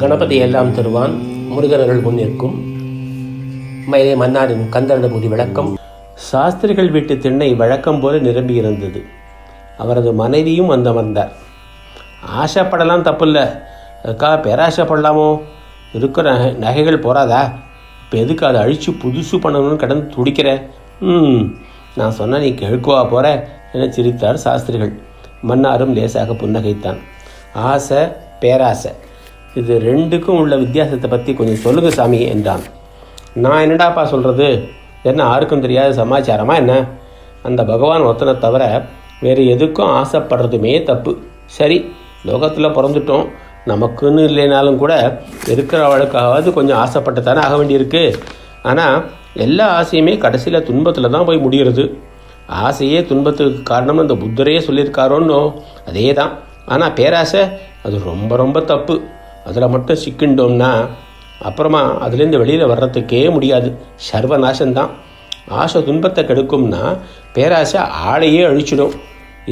கணபதி எல்லாம் தருவான் முருகனர்கள் முன்னிற்கும் மயிலை மன்னாரின் கந்தரடபுரி விளக்கம். சாஸ்திரிகள் வீட்டு திண்ணை வழக்கம் போல நிரம்பி இருந்தது. அவரது மனைவியும் வந்து அமர்ந்தார். ஆசைப்படலாம் தப்பில்ல. அதுக்காக பேராசைப்படலாமோ? இருக்கிற நகை- நகைகள் போறாதா? இப்போ எதுக்கு அதை அழித்து புதுசு பண்ணணும்னு கடந்து துடிக்கிற? ம் நான் சொன்ன நீ கேட்குவா போகிற என சிரித்தார் சாஸ்திரிகள். மன்னாரும் லேசாக புன்னகைத்தான். ஆசை பேராசை. இது ரெண்டுக்கும் உள்ள வித்தியாசத்தை பற்றி கொஞ்சம் சொல்லுங்க சாமி என்றான். நான் என்னடாப்பா சொல்கிறது என்ன யாருக்கும் தெரியாத சமாச்சாரமா என்ன? அந்த பகவான் ஒருத்தனை தவிர வேறு எதுக்கும் ஆசைப்படுறதுமே தப்பு. சரி லோகத்தில் பிறந்துட்டோம். நமக்குன்னு இல்லைனாலும் கூட இருக்கிறவளுக்காவது கொஞ்சம் ஆசைப்பட்டு தானே ஆக வேண்டியிருக்கு. ஆனால் எல்லா ஆசையுமே கடைசியில் துன்பத்தில் தான் போய் முடிகிறது. ஆசையே துன்பத்துக்கு காரணம்னு அந்த புத்தரையே சொல்லியிருக்காரோன்னோ அதே தான் ஆனால் பேராசை அது ரொம்ப ரொம்ப தப்பு. அதில் மட்டும் சிக்கிண்டோம்னா அப்புறமா அதுலேருந்து வெளியில் வர்றதுக்கே முடியாது. சர்வநாசம்தான். ஆசை துன்பத்தை கெடுக்கும்னா பேராசை ஆளையே அழிச்சிடும்.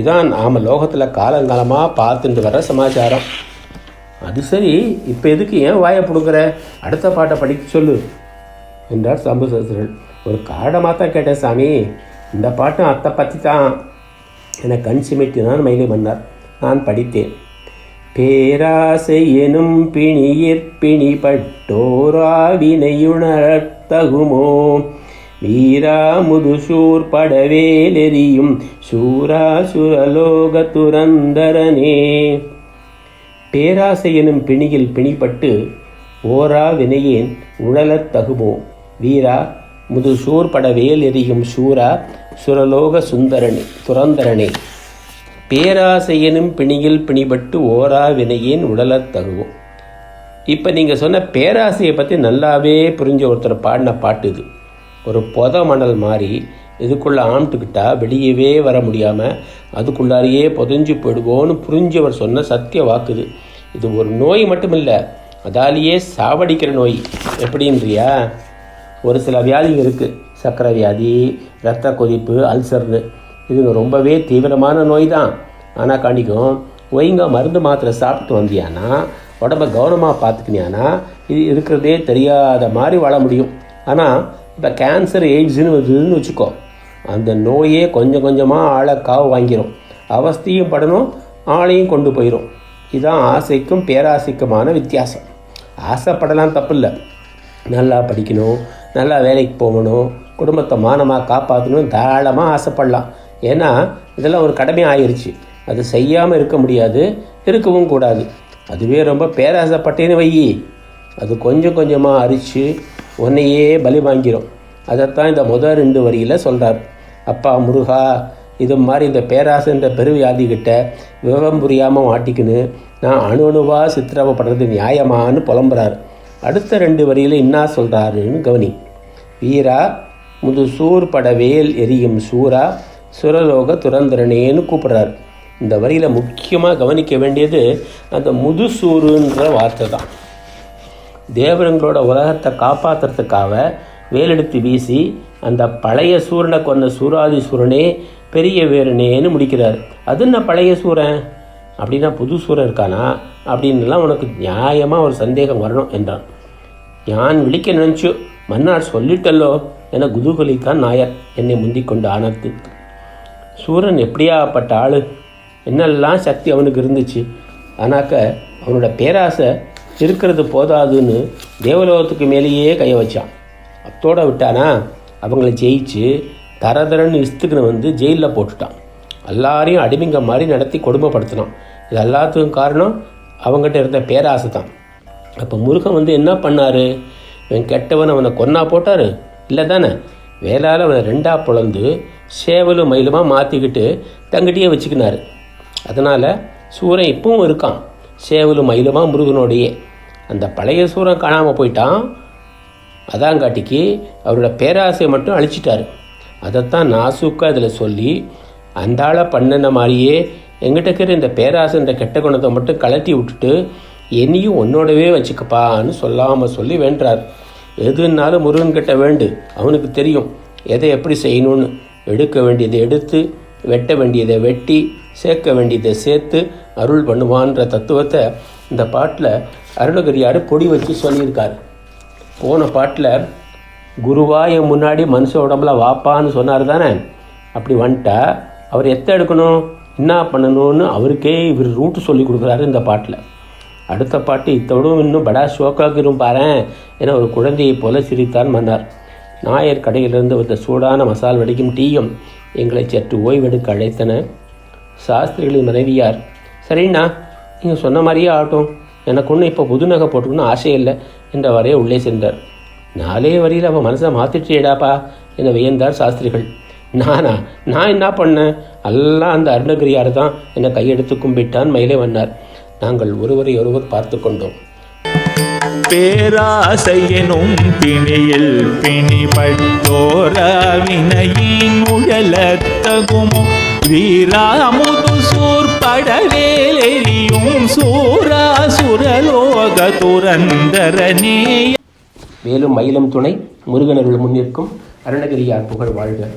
இதான் நாம் லோகத்தில் காலங்காலமாக பார்த்துட்டு வர்ற சமாச்சாரம். அது சரி இப்போ எதுக்கு ஏன் வாயை பிடுங்குற? அடுத்த பாட்டை படிக்க சொல்லு என்றார் சம்புசாஸ்திரன் ஒரு காரணமாக தான் கேட்டேன் சாமி. இந்த பாட்டும் அத்தை பற்றி தான் என கண் சிமிட்டினான் மயிலை மன்னார். நான் படித்தேன். பேராசை எனும் பிணியிற் பிணிபட்டோராவினையுணர்த்தகுமோ? வீரா முதுசூர் படவேலெறியும் சூரா சுரலோக துரந்தரனே. பேராசை எனும் பிணியில் பிணிப்பட்டு ஓரா வினையேன் உழலத் தகுமோ? வீரா முதுசூர் படவேல் எரியும் சூரா சுரலோக சுந்தரனே துரந்தரனே. பேராசையனும் பிணியில் பிணிபட்டு ஓரா வினையின் உடலத் தகுவோம். இப்போ நீங்கள் சொன்ன பேராசையை பற்றி நல்லாவே புரிஞ்ச ஒருத்தர் பாடின பாட்டு இது. ஒரு பொத மணல் மாதிரி இதுக்குள்ளே ஆம்ட்டுக்கிட்டா வெளியவே வர முடியாமல் அதுக்குள்ளாரியே புதஞ்சு போயிடுவோன்னு புரிஞ்சவர் சொன்ன சத்திய வாக்குது இது. ஒரு நோய் மட்டும் இல்லை அதாலேயே சாவடிக்கிற நோய். எப்படின்றியா? ஒரு சில வியாதிங்க இருக்குது சர்க்கரை வியாதி இரத்த கொதிப்பு அல்சர்னு. இது ரொம்பவே தீவிரமான நோய் தான் ஆனால் காணிக்கும் ஒய்ங்க மருந்து மாத்திரை சாப்பிட்டு வந்தியானா உடம்ப கவனமாக பார்த்துக்கினியானா இது இருக்கிறதே தெரியாத மாதிரி வாழ முடியும். ஆனால் இப்போ கேன்சர் எய்ட்ஸ்னு வருதுன்னு வச்சுக்கோ அந்த நோயே கொஞ்சம் கொஞ்சமாக ஆளை காவு வாங்கிடும் அவஸ்தையும் படணும் ஆளையும் கொண்டு போயிடும் இதுதான் ஆசைக்கும் பேராசைக்குமான வித்தியாசம். ஆசைப்படலாம் தப்பில்லை. நல்லா படிக்கணும் நல்லா வேலைக்கு போகணும் குடும்பத்தை மானமாக காப்பாற்றணும் தாராளமாக ஆசைப்படலாம். ஏன்னா இதெல்லாம் ஒரு கடமை ஆயிடுச்சு அது செய்யாமல் இருக்க முடியாது இருக்கவும் கூடாது. அதுவே ரொம்ப பேராசைப்பட்டேன்னு வையி அது கொஞ்சம் கொஞ்சமாக அரிச்சு உன்னையே பலி வாங்கிடும் அதைத்தான் இந்த முதல் ரெண்டு வரியில் சொல்கிறார் அப்பா முருகா இது மாதிரி இந்த பேராசைன்ற பெருவியாதிகிட்ட விவரம் புரியாமல் மாட்டிக்கின்னு நான் அணு அணுவாக சித்திரவப்படுறது நியாயமான்னு புலம்புறார். அடுத்த ரெண்டு வரியில் என்ன சொல்கிறாருன்னு கவனி. வீரா முது சூர் படவேல் எரியும் சூரா சுரலோக துரந்தரனேன்னு கூப்பிட்றாரு. இந்த வரியில் முக்கியமாக கவனிக்க வேண்டியது அந்த முதுசூருன்ற வார்த்தை தான். தேவரங்களோட உலகத்தை காப்பாற்றுறதுக்காக வேலெடுத்து வீசி அந்த பழைய சூரனை கொண்ட சூராதி சூரனே பெரிய வீரனேன்னு முடிக்கிறார். அது என்ன பழைய சூரன்? அப்படின்னா புது சூரன் இருக்கானா? அப்படின்னுலாம் உனக்கு நியாயமாக ஒரு சந்தேகம் வரணும் என்றான். யான் விழிக்க நினச்சோ மன்னார் சொல்லிட்டல்லோ? என குதூகலித்தான் நாயர். என்னை முந்திக் கொண்டு சூரன் எப்படியாப்பட்ட ஆள்? என்னெல்லாம் சக்தி அவனுக்கு இருந்துச்சு? ஆனாக்க அவனோட பேராசை இருக்கிறது போதாதுன்னு தேவலோகத்துக்கு மேலேயே கைய வச்சான். அத்தோட விட்டானா? அவங்கள ஜெயிச்சு தரதரன்னு இஸ்துக்குன்னு வந்து ஜெயிலில் போட்டுட்டான். எல்லாரையும் அடிமைங்க மாதிரி நடத்தி கொடுமைப்படுத்தினான். இது எல்லாத்துக்கும் காரணம் அவங்ககிட்ட இருந்த பேராசை தான். அப்போ முருகன் வந்து என்ன பண்ணார்? இவன் கெட்டவன் அவனை கொன்னா போட்டாரு? இல்லை தானே வேளால் அவனை ரெண்டாக பொழந்து சேவலும் மயிலுமாக மாற்றிக்கிட்டு தங்கிட்டே வச்சுக்கினார். அதனால் சூரன் இப்பவும் இருக்கான். சேவலும் மயிலுமா முருகனோடையே. அந்த பழைய சூரன் காணாமல் போயிட்டான். அதாங்காட்டிக்கு அவரோட பேராசையை மட்டும் அழிச்சிட்டாரு. அதைத்தான் நாசுக்கா அதில் சொல்லி அந்தாள பண்ணின மாதிரியே எங்கிட்ட இருக்கிற இந்த பேராசைன்ற கெட்ட குணத்தை மட்டும் கலட்டி விட்டுட்டு என்னையும் உன்னோடவே வச்சுக்கப்பான்னு சொல்லாமல் சொல்லி வேண்டார் எதுனாலும் முருகன்கிட்ட வேண்டு. அவனுக்கு தெரியும் எதை எப்படி செய்யணும்னு. எடுக்க வேண்டியதை எடுத்து வெட்ட வேண்டியதை வெட்டி சேர்க்க வேண்டியதை சேர்த்து அருள் பண்ணுவான்ற தத்துவத்தை இந்த பாட்டில் அருணகிரியார் பொடி வச்சு சொல்லியிருக்கார். போன பாட்டில் குருவா முன்னாடி மனுஷ உடம்புல வாப்பான்னு சொன்னார் தானே? அப்படி வந்துட்டா அவர் எத்த எடுக்கணும்? என்ன பண்ணணும்னு அவருக்கே இவர் ரூட்டு சொல்லி கொடுக்குறாரு இந்த பாட்டில். அடுத்த பாட்டு இத்தோடும் இன்னும் படா ஷோக்காக்கிரும் பாரேன் ஏன்னா ஒரு குழந்தையை போல சிரித்தான் மன்னார். நாயர் கடையிலிருந்து வந்த சூடான மசால் வடிக்கும் டீயும் எங்களை சற்று ஓய்வெடுக்க அழைத்தன. சாஸ்திரிகளின் மனைவியார் சரிண்ணா நீங்கள் சொன்ன மாதிரியே ஆகட்டும். எனக்கு ஒன்றும் இப்போ புது நகை போட்டுக்கணும்னு ஆசை இல்லை என்றவரே உள்ளே சென்றார். நாலே வரியில் அவன் மனசை மாற்றிட்டேடாப்பா என வியந்தார் சாஸ்திரிகள். நானா? நான் என்ன பண்ணேன்? எல்லாம் அந்த அருணகிரியார் தான் என்னை கையெடுத்து கும்பிட்டான் மயிலே வந்தார் நாங்கள் ஒருவரை ஒருவர் பார்த்து கொண்டோம். பேராசையனும் பிணியில் பிணிபட்டோர வினையின் உழலத்தகுமோ வீராமுது சூர்படவேலெறியும் சூராசுரலோக துரந்தரனே. மேலும் மயிலும் துணை முருகனருள் முன்னிற்கும் அருணகிரியார் புகழ் வாழ்க.